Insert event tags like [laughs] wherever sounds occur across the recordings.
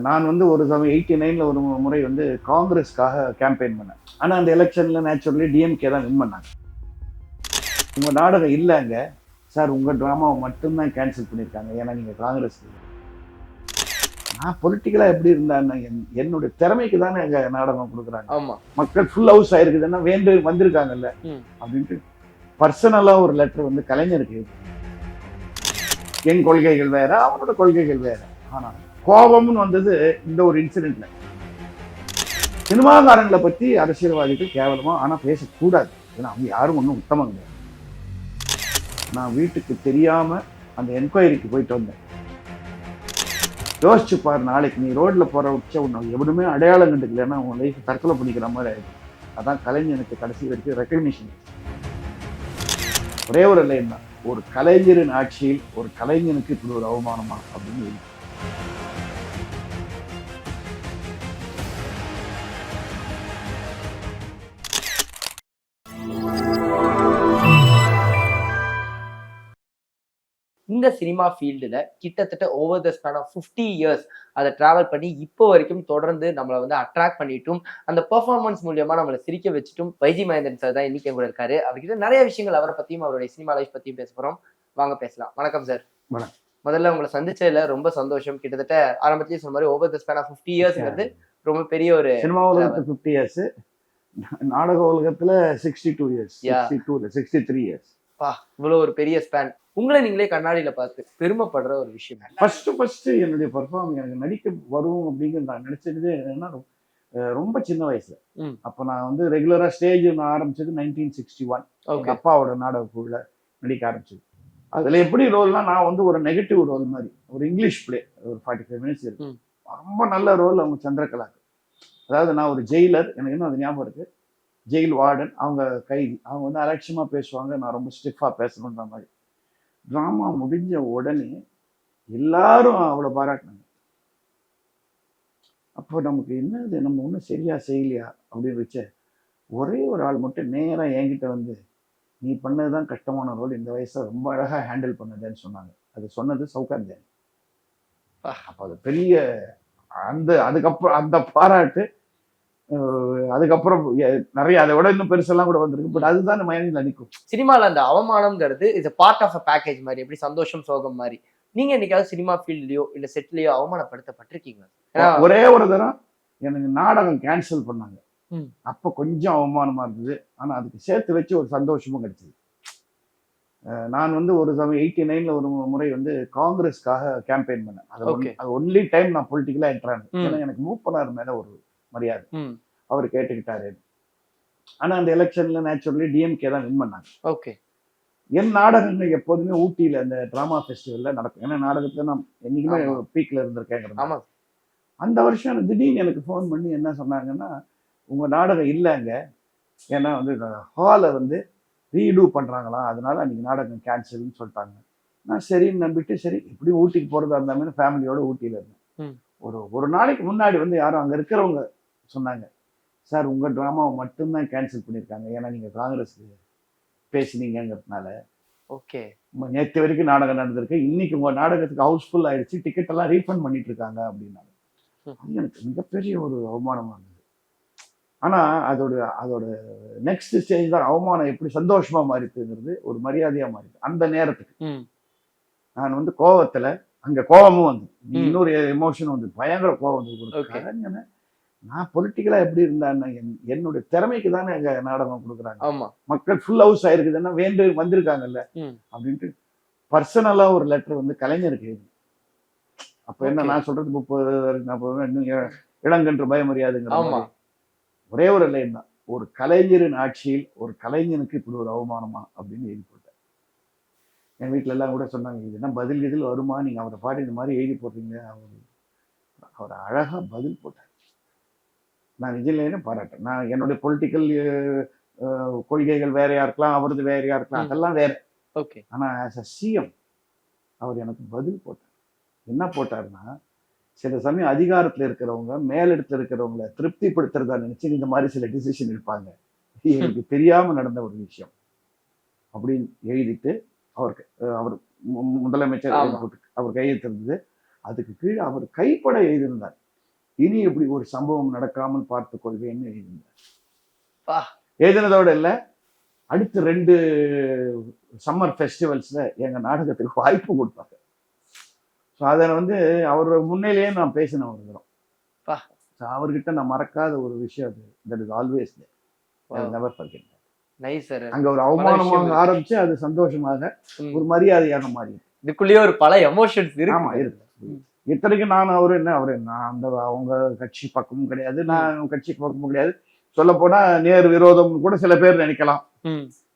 நான் வந்து ஒரு சமயம் எயிட்டி நைன்ல ஒரு முறை வந்து காங்கிரஸ்க்காக கேம்பெயின் பண்ணேன். ஆனா அந்த எலெக்ஷன்ல நேச்சுரலி டிஎம்கே தான் வின் பண்ணாங்க. உங்க நாடகம் இல்லைங்க சார் உங்க ட்ராமாவை மட்டும்தான் கேன்சல் பண்ணியிருக்காங்க ஏன்னா நீங்க காங்கிரஸ் நான் பொலிட்டிக்கலா எப்படி இருந்தேன்னா என்- என்னுடைய திறமைக்கு தானே எங்க நாடகம் கொடுக்குறாங்க. ஆமா. மக்கள் ஃபுல் ஹவுஸ் ஆயிருக்குதுன்னா வேண்டு வந்திருக்காங்கல்ல. அப்படின்ட்டு பர்சனலா ஒரு லெட்டர் வந்து கலைஞருக்கு என் கொள்கைகள் வேற அவரோட கொள்கைகள் வேற. ஆனா கோபம்னு வந்தது இந்த ஒரு இன்சிடென்ட்ல சினிமாக்காரங்களை பத்தி அரசியல்வாதிகள் கேவலமா ஆனா பேசக்கூடாது. ஏன்னா அவங்க யாரும் ஒன்றும் உத்தமம் கிடையாது. நான் வீட்டுக்கு தெரியாம அந்த என்கொயரிக்கு போயிட்டு வந்தேன். யோசிச்சு பாரு நாளைக்கு நீ ரோட்ல போற உச்ச உன்னை எவனுமே அடையாளம் கண்டுக்கலன்னா உன் லைஃப் தற்கொலை பண்ணிக்கிற மாதிரி ஆயிடும் அதான் கலைஞனுக்கு கடைசி வரைக்கும் ரெக்கக்னிஷன் ஒரே ஒரு லைன் தான். ஒரு கலைஞரின் ஆட்சியில் ஒரு கலைஞனுக்கு இப்படி ஒரு அவமானமா அப்படின்னு இந்த சினிமா ஃபீல்டுல கிட்டத்தட்ட over the span of fifty years அதை டிராவல் பண்ணி இப்போ வரைக்கும் தொடர்ந்து நம்மளை வந்து அட்ராக்ட் பண்ணிட்டும் அந்த பெர்ஃபார்மன்ஸ் மூலியமா நம்மளை சிரிக்க வச்சுட்டும் வைஜி மகேந்திரன் சார் தான் இன்னைக்கு கூட இருக்காரு. அவர்கிட்ட நிறைய விஷயங்கள் அவரை பத்தியும் அவருடைய சினிமா லைஃப் பத்தியும் பேச போறோம். வாங்க பேசலாம். வணக்கம் சார் வணக்கம். முதல்ல உங்களை சந்திச்சதுல ரொம்ப சந்தோஷம். கிட்டத்தட்ட ஆரம்பத்திலேயே சொன்ன மாதிரி over the span of fifty இயர்ஸ்ங்கிறது ரொம்ப பெரிய ஒரு சினிமா உலகத்துல ஃபிஃப்டி இயர்ஸ் நாடக உலகத்துல sixty two years. Sixty two sixty three years பா இவ்வளவு ஒரு பெரிய ஸ்பேன் உங்களை நீங்களே கண்ணாடியில பார்த்து பெருமைப்படுற ஒரு விஷயம். ஃபர்ஸ்ட் ஃபர்ஸ்ட் என்னுடைய பர்ஃபார்ம் எனக்கு நடிக்க வரும் அப்படிங்கிறது நான் நினைச்சது என்னன்னா ரொம்ப சின்ன வயசுல. அப்போ நான் வந்து ரெகுலரா ஸ்டேஜ் நான் ஆரம்பிச்சது நைன்டீன் சிக்ஸ்டி ஒன் அப்பாவோட நாடக குழுல நடிக்க ஆரம்பிச்சது. அதுல எப்படி ரோல்னா நான் வந்து ஒரு நெகட்டிவ் ரோல் மாதிரி ஒரு இங்கிலீஷ் பிளே ஒரு ஃபார்ட்டி ஃபைவ் மினிட்ஸ் இருக்கு. ரொம்ப நல்ல ரோல் அவங்க சந்திரகலா அதாவது நான் ஒரு ஜெயிலர் எனக்கு இன்னும் அது ஞாபகம் இருக்கு. ஜெயில் வார்டன் அவங்க கைதி அவங்க வந்து அலட்சியமா பேசுவாங்க நான் ரொம்ப ஸ்டிஃபா பேசணுன்ற மாதிரி. ட்ராமா முடிஞ்ச உடனே எல்லாரும் அவளை பாராட்டினாங்க. அப்போ நமக்கு என்னது? நம்ம ஒன்றும் சரியா செய்யலையா? அப்படின்னு வச்ச ஒரே ஒரு ஆள் மட்டும் நேராக என்கிட்ட வந்து நீ பண்ணது தான் கஷ்டமான ரோல் இந்த வயசை ரொம்ப அழகாக ஹேண்டில் பண்ணதேன்னு சொன்னாங்க. அது சொன்னது சௌகார் அப்போ அது பெரிய அந்த அதுக்கப்புறம் அந்த பாராட்டு அதுக்கப்புறம் நிறைய அதை விட இன்னும் பெருசெல்லாம் கூட வந்திருக்கு. பட் அதுதான் மைண்டில் நிற்கும் சினிமால அந்த அவமானம்ங்கிறது is part of a package மாதிரி எப்படி சந்தோஷம் சோகம் மாதிரி. நீங்க என்னைக்காவது சினிமா ஃபீல்ட்லயோ இல்ல செட்லயோ அவமானப்படுத்தப்பட்டிருக்கீங்களா? ஒரே ஒரு தரம் எனக்கு நாடகம் கேன்சல் பண்ணாங்க. அப்ப கொஞ்சம் அவமானமா இருந்தது. ஆனா அதுக்கு சேர்த்து வச்சு ஒரு சந்தோஷமும் கிடைச்சது. நான் வந்து ஒரு சமயம் எயிட்டி நைன்ல ஒரு முறை வந்து காங்கிரஸ்க்காக கேம்பெயின் பண்ணேன். அது ஒன்லி டைம் நான் பொலிட்டிக்கலா என்ட்ரான். ஏன்னா எனக்கு மூப்பனார் மேல ஒரு மரியாதை. அவர் கேட்டுக்கிட்டாரு. ஆனா அந்த எலெக்ஷன்ல நேச்சுரலி டிஎம்கே தான் வின் பண்ணாங்க. ஓகே. என் நாடகங்கள் எப்போதுமே ஊட்டியில அந்த டிராமா ஃபெஸ்டிவல்ல நடக்கும். ஏன்னா நாடகத்துல நான் என்னைக்குமே. பீக்ல இருந்திருக்கேங்கிறது அந்த வருஷம் திடீர்னு எனக்கு ஃபோன் பண்ணி என்ன சொன்னாங்கன்னா உங்க நாடகம் இல்லைங்க. ஏன்னா வந்து ஹாலை வந்து ரீடூ பண்றாங்களாம். அதனால அன்னைக்கு நாடகம் கேன்சல்னு சொல்லிட்டாங்க. நான் சரின்னு நம்பிட்டு சரி எப்படி ஊட்டிக்கு போறதா இருந்தாமே ஃபேமிலியோட ஊட்டியில இருந்தேன். ஒரு ஒரு நாளைக்கு முன்னாடி வந்து யாரும் அங்க இருக்கிறவங்க சொன்னாங்க. சார் உங்க ட்ராமாவை மட்டும்தான் கேன்சல் பண்ணியிருக்காங்க ஏன்னா நீங்க காங்கிரஸ்க்கு பேசினீங்கிறதுனால ஓகே. நேற்று வரைக்கும் நாடகம் நடந்திருக்கு. இன்னைக்கு உங்க நாடகத்துக்கு ஹவுஸ்ஃபுல் ஆயிடுச்சு டிக்கெட் எல்லாம் ரீஃபண்ட் பண்ணிட்டு இருக்காங்க அப்படின்னாங்க. அது எனக்கு மிகப்பெரிய ஒரு அவமானமா இருந்தது. ஆனா அதோட அதோட நெக்ஸ்ட் ஸ்டேஜ் தான் அவமானம் எப்படி சந்தோஷமா மாறிட்டுங்கிறது ஒரு மரியாதையா மாறிட்டு அந்த நேரத்துக்கு. நான் வந்து கோவத்துல அங்க கோவமும் வந்து. இன்னொரு எமோஷன் வந்து பயங்கர கோவம் வந்து நான் பொலிட்டிக்கலா எப்படி இருந்தேன்னா என்- என்னுடைய திறமைக்கு தானே எங்க நாடகம் கொடுக்குறாங்க. மக்கள் ஃபுல் ஹவுஸ் ஆயிருக்குதுன்னா வேண்டு வந்திருக்காங்கல்ல. அப்படின்ட்டு பர்சனலா ஒரு லெட்டர் வந்து கலைஞருக்கு அப்ப என்ன. நான் சொல்றது முப்பது நாற்பது இன்னும் இளங்கன்று மாதிரி. ஒரே ஒரு லைன் தான். ஒரு கலைஞரின் ஆட்சியில் ஒரு கலைஞனுக்கு இப்படி ஒரு அவமானமா அப்படின்னு எழுதி போட்டேன். என் வீட்ல எல்லாம் கூட சொன்னாங்க இது என்ன பதில் இதில் வருமா? நீங்க அவரை பாடி இந்த மாதிரி எழுதி போடுறீங்க. அவர் அவர் அழகா பதில் போட்டார். நான் நிஜலேன்னு பாராட்டேன் நான் என்னுடைய பொலிட்டிக்கல் கொள்கைகள் வேறையா இருக்கலாம் அவரது வேறையா இருக்கலாம். அதெல்லாம் வேற. ஓகே. ஆனா ஆஸ் அ சிஎம் அவர் எனக்கு பதில் போட்டார். என்ன போட்டாருன்னா சில சமயம் அதிகாரத்துல இருக்கிறவங்க மேலிடத்துல இருக்கிறவங்கள திருப்திப்படுத்துறதா நினைச்சு இந்த மாதிரி சில டிசிஷன் எடுப்பாங்க. எனக்கு தெரியாம நடந்த ஒரு விஷயம். அப்படின்னு எழுதிட்டு அவருக்கு அவர் முதலமைச்சர் அவர் கையெழுத்து இருந்தது அதுக்கு கீழே அவர் கைப்பட எழுதியிருந்தார். இனி இப்படி ஒரு சம்பவம் நடக்காமல் பார்த்துக் கொள்வேன்னு எழுதியிருந்தார். எழுதினதோட இல்ல அடுத்த ரெண்டு சம்மர் ஃபெஸ்டிவல்ஸ்ல எங்க நாடகத்துக்கு வாய்ப்பு கொடுப்பாங்க ஸோ அதை வந்து அவர் முன்னிலேயே நான் பேசினேன் ஒரு தரம். ஸோ அவர்கிட்ட நான் மறக்காத ஒரு விஷயம் அது. That is always. Never forget nice sir அங்க ஒரு அவமானமாக. ஆரம்பிச்சு அது சந்தோஷமாக ஒரு மரியாதையாக மாறி இதுக்குள்ளேயே ஒரு பல எமோஷன்ஸ் இருக்கு. இருக்கு. இத்தனைக்கும் நான் அவரு என்ன அவரு நான் அந்த அவங்க கட்சி பக்கமும் கிடையாது நான் கட்சி பக்கமும் கிடையாது. சொல்ல போனா நேர் விரோதம் கூட சில பேர் நினைக்கலாம்.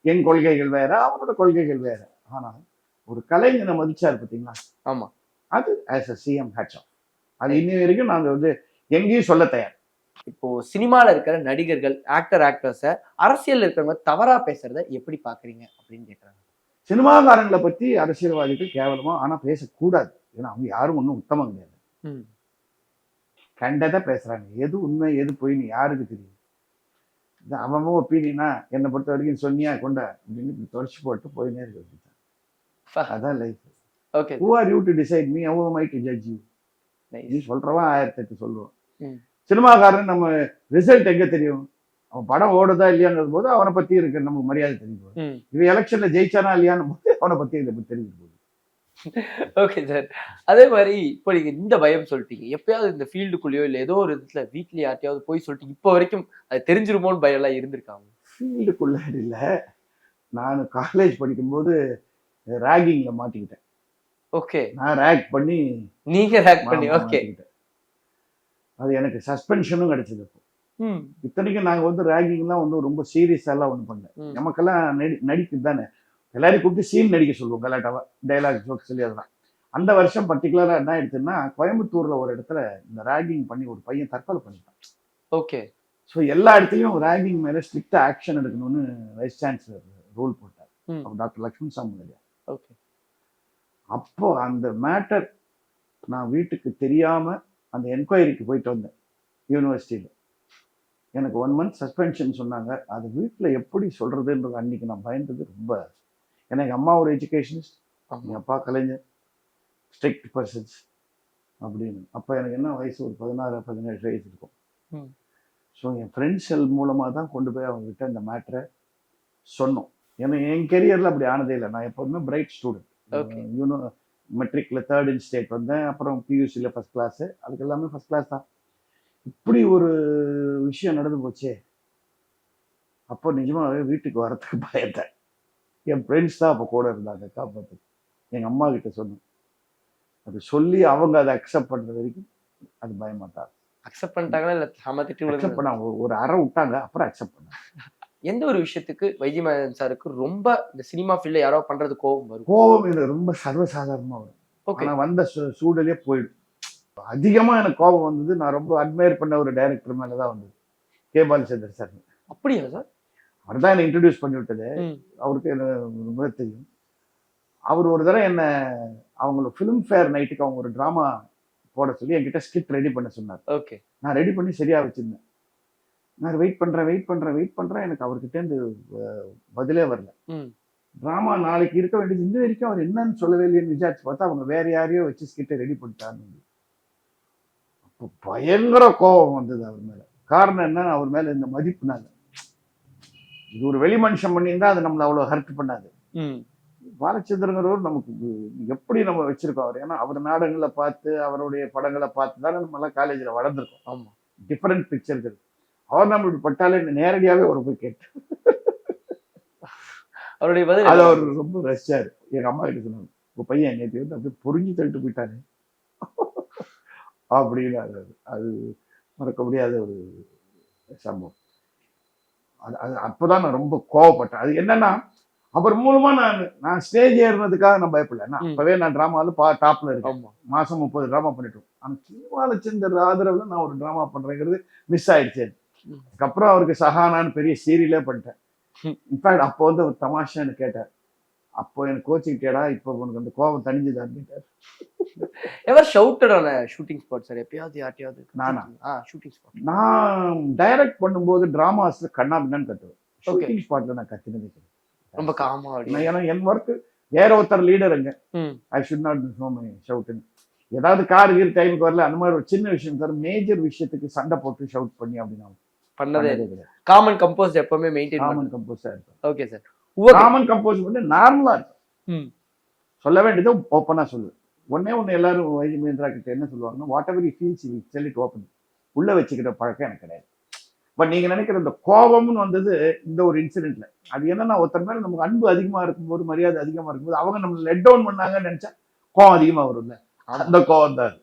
என் கொள்கைகள் வேற அவரோட கொள்கைகள் வேற. ஆனா ஒரு கலைஞனை மதிச்சாரு பாத்தீங்களா ஆமா. அது ஆஸ் அ சிஎம் ஹேட்ச் அது இன்னி வரைக்கும் நாங்க வந்து எங்கேயும் சொல்ல தயார். இப்போ சினிமால இருக்கிற நடிகர்கள் ஆக்டர் ஆக்டர்ஸ அரசியல் இருக்கிறவங்க தவறா பேசுறத எப்படி பாக்குறீங்க அப்படின்னு கேக்குறாங்க. சினிமாக்காரங்களை பத்தி அரசியல்வாதிகள் கேவலமா ஆனா பேசக்கூடாது. ஏன்னா அவங்க யாரும் ஒன்றும் உத்தமம் கிடையாது. கண்டதை பேசுறாங்க. எது உண்மை எது பொய்ன்னு யாருக்கு தெரியும்? இது அவன் ஒப்பீனியனா? என்னை பொறுத்த வரைக்கும் சொன்னியா கொண்டா? அப்படின்னு இப்படி தொடச்சி போட்டு போயினே இருக்க. அதான் life okay who are you to decide me who my to judge you நீ சொல்றவன் ஆயிரத்தி எட்டு சொல்லுவான். சினிமாக்காரன் நம்ம ரிசல்ட் எங்க தெரியும்? அவன் படம் ஓடுதா இல்லையாங்கிறது போது அவனை பத்தி இருக்க நமக்கு மரியாதை தெரிஞ்சு இவன் எலெக்ஷன்ல ஜெயிச்சானா இல்லையான்னு போது அவனை பத்தி இதை தெரிஞ்சு ஓகே சார் அதே மாதிரி இப்போ நீங்க இந்த பயம் சொல்லிட்டீங்க. எப்பயாவது இந்த ஃபீல்டுக்குள்ளேயோ இல்ல ஏதோ ஒரு இதுல வீட்ல யார்ட்டையாவது போய் சொல்லிட்டு இப்போ வரைக்கும் அது தெரிஞ்சிருமோன்னு பயம் எல்லாம் இருந்திருக்காங்க. ஃபீல்டுக்குள்ள இல்ல. நான் காலேஜ் படிக்கும்போது ரேகிங்ல மாட்டிக்கிட்டேன். ஓகே நான் ரேக் பண்ணி நீங்க ரேக் பண்ணி ஓகே அது எனக்கு சஸ்பென்ஷனும் கிடைச்சது அப்போ. ம். இத்தனைக்கும் நாங்க வந்து ரேகிங்லாம் வந்து ரொம்ப சீரியஸாலாம் ஒன்றும் பண்ணல. ம். நமக்கெல்லாம் நடி நடிக்குது தானே. எல்லாரையும் கூப்பிட்டு சீன் நடிக்க சொல்லுவோம் கலாட்டாவா? டைலாக் ஜோக் சொல்லி அதெல்லாம். அந்த வருஷம் பர்டிகுலரா என்ன ஆயிடுச்சுன்னா கோயம்புத்தூர்ல ஒரு இடத்துல இந்த ரேகிங் பண்ணி ஒரு பையன் தற்கொலை பண்ணிட்டான். ஓகே ஸோ எல்லா இடத்துலையும் ரேகிங் மேல ஸ்ட்ரிக்டா ஆக்ஷன் எடுக்கணும்னு வைஸ் சான்சலர் ரூல் போட்டார். அப்ப டாக்டர் லக்ஷ்மண் சாமி ஓகே அப்போ அந்த மேட்டர் நான் வீட்டுக்கு தெரியாம அந்த என்கொயரிக்கு போயிட்டு வந்தேன் யூனிவர்சிட்டியில் எனக்கு ஒன் மந்த் சஸ்பென்ஷன் சொன்னாங்க. அது வீட்டில் எப்படி சொல்றதுன்றது அன்னைக்கு நான் பயந்தது ரொம்ப ஏன்னா எங்கள் அம்மா ஒரு எஜுகேஷனிஸ்ட் எங்கள் அப்பா கலைஞர். ஸ்ட்ரிக்ட் பர்சன்ஸ் அப்படின்னு. அப்போ எனக்கு என்ன வயசு? ஒரு பதினாறு பதினேழு வயசு இருக்கும். ஸோ என் ஃப்ரெண்ட்ஸ் மூலமாக தான் கொண்டு போய் அவங்ககிட்ட இந்த மேட்டரை சொன்னோம். ஏன்னா என் கெரியரில் அப்படி ஆனதே இல்லை. நான் எப்போதுமே பிரைட் ஸ்டூடெண்ட். யூனோ மெட்ரிக்ல தேர்ட் இன் ஸ்டேட் வந்தேன். அப்புறம் பியூசியில் ஃபர்ஸ்ட் கிளாஸு அதுக்கு எல்லாமே ஃபர்ஸ்ட் கிளாஸ் தான். இப்படி ஒரு விஷயம் நடந்து போச்சே. அப்போ நிஜமாவே வீட்டுக்கு வரத்துக்கு பயந்தேன். என் ஃப்ரெண்ட்ஸ் தான் அப்போ கூட இருந்தாங்க காப்பாற்று எங்கள் அம்மா கிட்ட சொன்னேன். அது சொல்லி அவங்க அதை அக்செப்ட் பண்ணுற வரைக்கும் அது பயமாட்டாங்க அக்செப்ட் பண்ணிட்டாங்களா இல்ல சம திட்டு அக்செப்ட் பண்ணாங்க. ஒரு- அறை விட்டாங்க அப்புறம் அக்செப்ட் பண்ணாங்க. [laughs] எந்த ஒரு விஷயத்துக்கு வைத்தியநாதன் சாருக்கு ரொம்ப இந்த சினிமா ஃபீல்ட்ல யாரோ பண்றது கோவம் வரும்? கோபம் எனக்கு ரொம்ப சர்வசாதாரணமாக வரும். ஓகே ஆனா வந்த சூழலே போயிடும். அதிகமா எனக்கு கோபம் வந்தது. நான் ரொம்ப அட்மையர் பண்ண ஒரு டைரக்டர் மேலதான் வந்தது. K Balachander sir. அப்படியா சார்? அவர் தான் என்ன இன்ட்ரடியூஸ் பண்ணி விட்டது. அவருக்கு ரொம்ப தெரியும். அவர் ஒரு தடவை என்ன அவங்களோட ஃபிலிம் ஃபேர் நைட்டுக்கு அவங்க ஒரு ட்ராமா போட சொல்லி என்கிட்ட ஸ்கிரிப்ட் ரெடி பண்ண சொன்னார். ஓகே நான் ரெடி பண்ணி சரியா வச்சிருந்தேன். நான் வெயிட் பண்றேன் வெயிட் பண்றேன் வெயிட் பண்றேன். எனக்கு அவர்கிட்ட இருந்து அஹ், பதிலே வரல. டிராமா நாளைக்கு இருக்க வேண்டியது இந்த வரைக்கும் அவர் என்னன்னு சொல்லவே இல்லைன்னு விசாரிச்சு பார்த்தா அவங்க வேற யாரையோ வச்சு ஸ்கிட்ட ரெடி பண்ணிட்டான்னு அப்போ பயங்கர கோபம் வந்தது அவர் மேல. காரணம் என்ன அவர் மேல இந்த மதிப்புனால. இது ஒரு வெளி மனுஷன் பண்ணியிருந்தா அது நம்மளை அவ்வளவு ஹர்ட் பண்ணாது. பாலச்சந்திரங்கிறவர் நமக்கு எப்படி நம்ம வச்சிருக்கோம் அவர்? ஏன்னா அவர் நாடகங்களை பார்த்து அவருடைய படங்களை பார்த்து தானே நம்ம எல்லாம் காலேஜில் வளர்ந்துருக்கோம். ஆமா. டிஃப்ரெண்ட் பிக்சர்கள் அவர் நம்ம இப்படி பட்டாலே நேரடியாவே ஒரு போய் கேட்டு. அவருடைய பதில் அதை? அவர் ரொம்ப ரசிச்சாரு எங்க அம்மா கிட்ட சொன்னாங்க? உங்க பையன் நேற்று வந்து அப்படியே பொறிஞ்சு தள்ளிட்டு போயிட்டாரு [laughs] அப்படின்னு அது மறக்க முடியாத ஒரு சம்பவம். அது அது அப்போதான் நான் ரொம்ப கோவப்பட்டேன். அது என்னன்னா அவர் மூலமா நான் நான் ஸ்டேஜ் ஏறினதுக்காக நான் பயப்படல. நான். அப்பவே நான் டிராமாவில் பா டாப்ல இருக்கேன். மாசம் முப்பது டிராமா பண்ணிட்டோம். ஆனா திருவாலச்சந்தர் ஆதரவுல நான் ஒரு டிராமா பண்றேங்கிறது மிஸ் ஆயிடுச்சு. அதுக்கப்புறம் அவருக்கு சஹானான்னு பெரிய சீரியலே பண்ணிட்டேன். இன்ஃபேக்ட் அப்போ வந்து ஒரு தமாஷான்னு கேட்டார் அப்போ எனக்கு கோச்சிங் கேடா இப்போ உனக்கு அந்த கோபம் தணிஞ்சுதான்னு கேட்டார் ever shouted on shooting spot sir எப்பயாவது யார்ட்டையாவது நானா? ஆ ஷூட்டிங் ஸ்பாட் நான் டைரக்ட் பண்ணும்போது டிராமாஸ்ல கண்ணா பின்னான்னு கத்துவேன். ஷூட்டிங் ஸ்பாட்ல நான் கத்துனதே. ரொம்ப காமா ஏன்னா என் ஒர்க் வேற ஒருத்தர் லீடர் அங்க. ம். I should not know my ஷவுட்னு ஏதாவது கார் கீர் டைமுக்கு வரல அந்த மாதிரி ஒரு சின்ன விஷயம் தவிர மேஜர் விஷயத்துக்கு சண்டை போட்டு ஷவுட் பண்ணி அப்படின்னா பண்ணதே கிடையாது. காமன் கம்போஸ் எப்பவுமே மெயின்டைன் காமன் கம்போஸா இருக்கும். ஓகே சார் காமன் கம்போஸ் வந்து நார்மலா இருக்கும். சொல்ல வேண்டியது ஓப்பனா சொல்லு ஒன்னே ஒண்ணு எல்லாரும் வைஜி மகேந்திரா கிட்ட என்ன சொல்லுவாங்கன்னா whatever you feels you sell it open உள்ள வச்சுக்கிற பழக்கம் எனக்கு கிடையாது. பட் நீங்க நினைக்கிற இந்த கோபம்னு வந்தது இந்த ஒரு இன்சிடென்ட்ல அது என்னன்னா ஒருத்தர் மேல நமக்கு அன்பு அதிகமா இருக்கும்போது மரியாதை அதிகமா இருக்கும்போது அவங்க நம்ம லெட் டவுன் பண்ணாங்கன்னு நினைச்சா கோவம் அதிகமா வரும்ல. அந்த கோவம் தான்.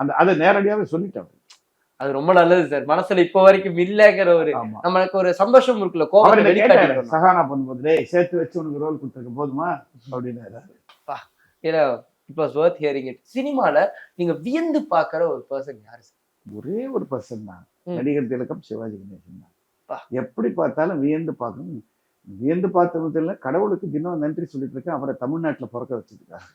அந்த அதை நேரடியாவே சொல்லிட்டேன் அது ரொம்ப நல்லது சார். மனசுல இப்ப வரைக்கும் இல்லங்கிற ஒரு நம்மளுக்கு ஒரு சந்தோஷம் இருக்குல்ல வெளிக்காட்டிக்கணும் சகானா பண்ணும்போது சேர்த்து வச்சு உனக்கு ரோல் கொடுத்துருக்க போதுமா? அப்படின்னு. ஏன்னா it was worth hearing it சினிமால நீங்க வியந்து பாக்குற ஒரு பர்சன் யாரு சார் ஒரே ஒரு பர்சன் தான். நடிகர் திலகம் சிவாஜி கணேசன். தான். எப்படி பார்த்தாலும் வியந்து பார்க்கணும். வியந்து பார்த்ததுல கடவுளுக்கு தினம் நன்றி சொல்லிட்டு இருக்கேன் அவரை தமிழ்நாட்டுல பிறக்க வச்சிருக்காரு.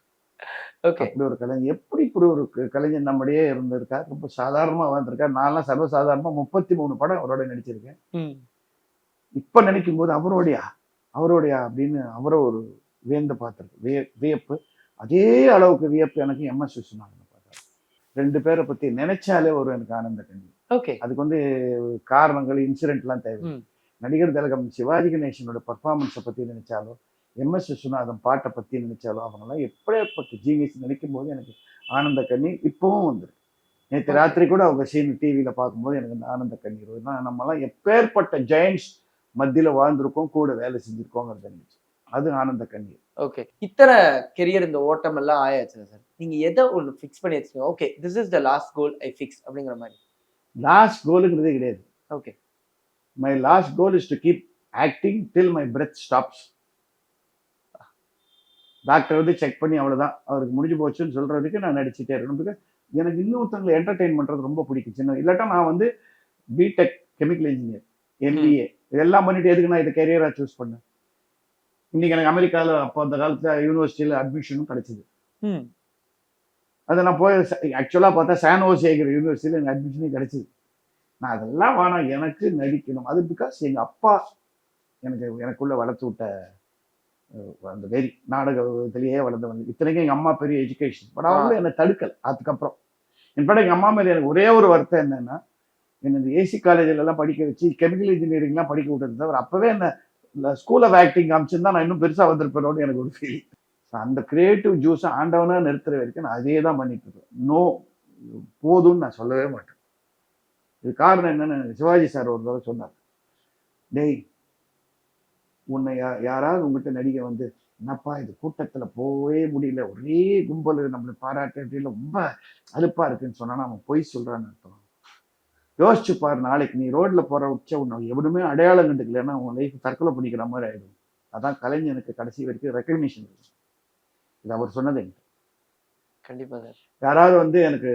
ஓகே ஒரு கலைஞர். எப்படி இப்படி ஒரு கலைஞர் நம்மடையே இருந்திருக்கார்? ரொம்ப சாதாரணமா வாழ்ந்திருக்கார். நான்லாம் சர்வசாதாரணமா முப்பத்தி மூணு படம் அவரோட நடிச்சிருக்கேன். இப்ப நினைக்கும் போது அவரோடையா அவரோடையா அப்படின்னு அவரை ஒரு வியந்து பார்த்திருக்கு விய வியப்பு. அதே அளவுக்கு வியப்பு எனக்கு எம் எஸ் விஸ்வநாதன் பார்த்தாரு. ரெண்டு பேரை பத்தி நினைச்சாலே ஒரு எனக்கு ஆனந்த கண்ணி. ஓகே. அதுக்கு வந்து காரணங்கள் இன்சிடென்ட்லாம் தேவை. நடிகர் திலகம் சிவாஜி கணேசனோட பர்ஃபார்மன்ஸை பத்தி நினைச்சாலோ எம் எஸ் விஸ்வநாதன் பாட்டை பத்தி நினைச்சாலோ அவங்கெல்லாம் எப்படியாப்பட்ட ஜீனியஸ் நினைக்கும் போது எனக்கு ஆனந்த கண்ணீர் இப்பவும் வந்துருக்கு. நேற்று. ராத்திரி கூட அவங்க சீன் டிவியில பார்க்கும்போது எனக்கு அந்த ஆனந்த கண்ணீர். ஏன்னா நம்மலாம் எப்பேற்பட்ட ஜெயண்ட்ஸ் மத்தியில வாழ்ந்திருக்கோம் கூட வேலை செஞ்சிருக்கோங்கிறது இருந்துச்சு அது ஆனந்த கண்ணீர் ஓகே இத்தனை கெரியர் இந்த ஓட்டம் எல்லாம் ஆயாச்சு சார் நீங்க எதை ஒன்று ஃபிக்ஸ் பண்ணி வச்சுக்கோங்க. Okay this is the last goal I fix அப்படிங்கிற மாதிரி. லாஸ்ட் கோலுங்கிறதே கிடையாது. Okay my last goal is to keep acting till my breath stops doctor வந்து செக் பண்ணி அவ்வளவுதான். அவருக்கு முடிஞ்சு போச்சுன்னு சொல்ற வரைக்கும் நான் நடிச்சுட்டே இருக்கணும். எனக்கு இன்னொருத்தவங்களை என்டர்டெயின் பண்றது ரொம்ப பிடிக்கும். சின்ன இல்லாட்டா நான் வந்து பிடெக் கெமிக்கல் இன்ஜினியர் எம்பிஏ இதெல்லாம் பண்ணிட்டு எதுக்கு நான் இதை கெரியரா சூஸ் பண்ணேன் இன்னைக்கு எனக்கு அமெரிக்கால அப்போ அந்த காலத்துல யூனிவர்சிட்டியில அட்மிஷனும் கிடைச்சது. அதை நான் போய் ஆக்சுவலாக பார்த்தா சானோசேகிற யூனிவர்சிட்டியில் எனக்கு அட்மிஷனே கிடைச்சிது. நான் அதெல்லாம் வேணாம் எனக்கு நடிக்கணும். அது பிகாஸ் எங்கள் அப்பா எனக்கு எனக்குள்ள வளர்த்து விட்ட அந்த வெறி நாடகத்திலேயே வளர்ந்தவங்க இத்தனைக்கும் எங்கள் அம்மா பெரிய எஜுகேஷன் பட் அவங்களும் என்னை தடுக்கல அதுக்கப்புறம். இன்ஃபேக்ட் எங்கள் அம்மா மேலே எனக்கு ஒரே ஒரு வருத்தம் என்னன்னா என்ன ஏசி காலேஜில் எல்லாம் படிக்க வச்சு கெமிக்கல் இன்ஜினியரிங்லாம் படிக்க விட்டது தவிர அப்போவே என்ன ஸ்கூல் ஆஃப் ஆக்டிங் காமிச்சிருந்தா நான் இன்னும் பெருசாக வந்திருப்பேனோன்னு எனக்கு ஒரு ஃபீல் அந்த கிரியேட்டிவ் ஜூஸை ஆண்டவனா நிறுத்துற வரைக்கும் நான் அதே தான் பண்ணிட்டு இருக்கேன். நோ போதும்னு நான் சொல்லவே மாட்டேன். இது காரணம் என்னன்னு சிவாஜி சார் ஒரு தடவை சொன்னார். டேய் உன்னை யா- யாராவது உங்ககிட்ட நடிகை வந்து என்னப்பா இது கூட்டத்தில் போகவே முடியல. ஒரே கும்பல் நம்மளை பாராட்டுறதுல ரொம்ப அலுப்பா இருக்குன்னு சொன்னா அவன் பொய் சொல்றான்னு அர்த்தம். யோசிச்சு பாரு நாளைக்கு நீ ரோட்ல போற உச்ச உன்னை எவனுமே அடையாளம் கண்டுக்கலன்னா உன் லைஃப் தற்கொலை பண்ணிக்கிற மாதிரி ஆயிடும். அதான் கலைஞனுக்கு கடைசி வரைக்கும் ரெக்கக்னிஷன் இது அவர் சொன்னது என்கிட்ட. கண்டிப்பா சார். யாராவது வந்து எனக்கு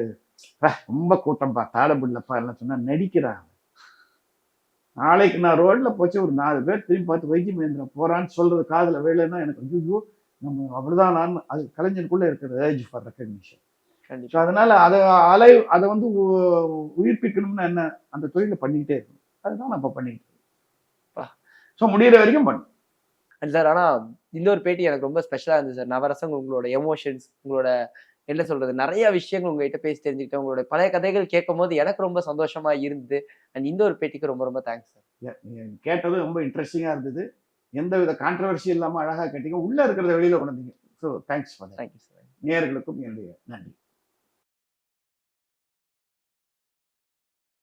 "பா, ரொம்ப கூட்டம்பா தாட முடியலப்பா எல்லாம் சொன்னா நடிக்கிறான் நாளைக்கு நான் ரோட்ல போச்சு ஒரு நாலு பேர் திரும்பி பார்த்து வைத்திய மகேந்திரா போறான்னு சொல்றது காதுல வேலைன்னா எனக்கு ஐயோ நம்ம அவ்வளவுதான் நான் அது கலைஞருக்குள்ள இருக்கிற ஏஜ் ஃபார் ரெக்கக்னிஷன் ஸோ கண்டிப்பா அதனால அதை அலை அதை வந்து உயிர்ப்பிக்கணும்னு என்ன அந்த தொழிலை பண்ணிக்கிட்டே இருக்கணும். அதுதான் நான் இப்போ பண்ணிக்கிட்டு ஸோ முடியிற வரைக்கும் பண்ணு. அண்ட் சார் ஆனா இந்த ஒரு பேட்டி எனக்கு ரொம்ப ஸ்பெஷலா இருந்தது சார் நவரசம் உங்களோட எமோஷன்ஸ் உங்களோட என்ன சொல்றது நிறைய விஷயங்கள் உங்ககிட்ட பேசி தெரிஞ்சுக்கிட்டேன். உங்களோட பழைய கதைகள் கேட்கும் போது எனக்கு ரொம்ப சந்தோஷமா இருந்தது. அண்ட் இந்த ஒரு பேட்டிக்கு ரொம்ப ரொம்ப தேங்க்ஸ் சார் கேட்டது ரொம்ப இன்ட்ரெஸ்டிங்காக இருந்தது. எந்த வித கான்ட்ரவர்சி இல்லாமல் அழகாக கேட்டீங்க. உள்ள இருக்கிறத வெளியில கொண்டு வந்தீங்க. So thanks for thank you sir நேயர்களுக்கும் என்னுடைய நன்றி.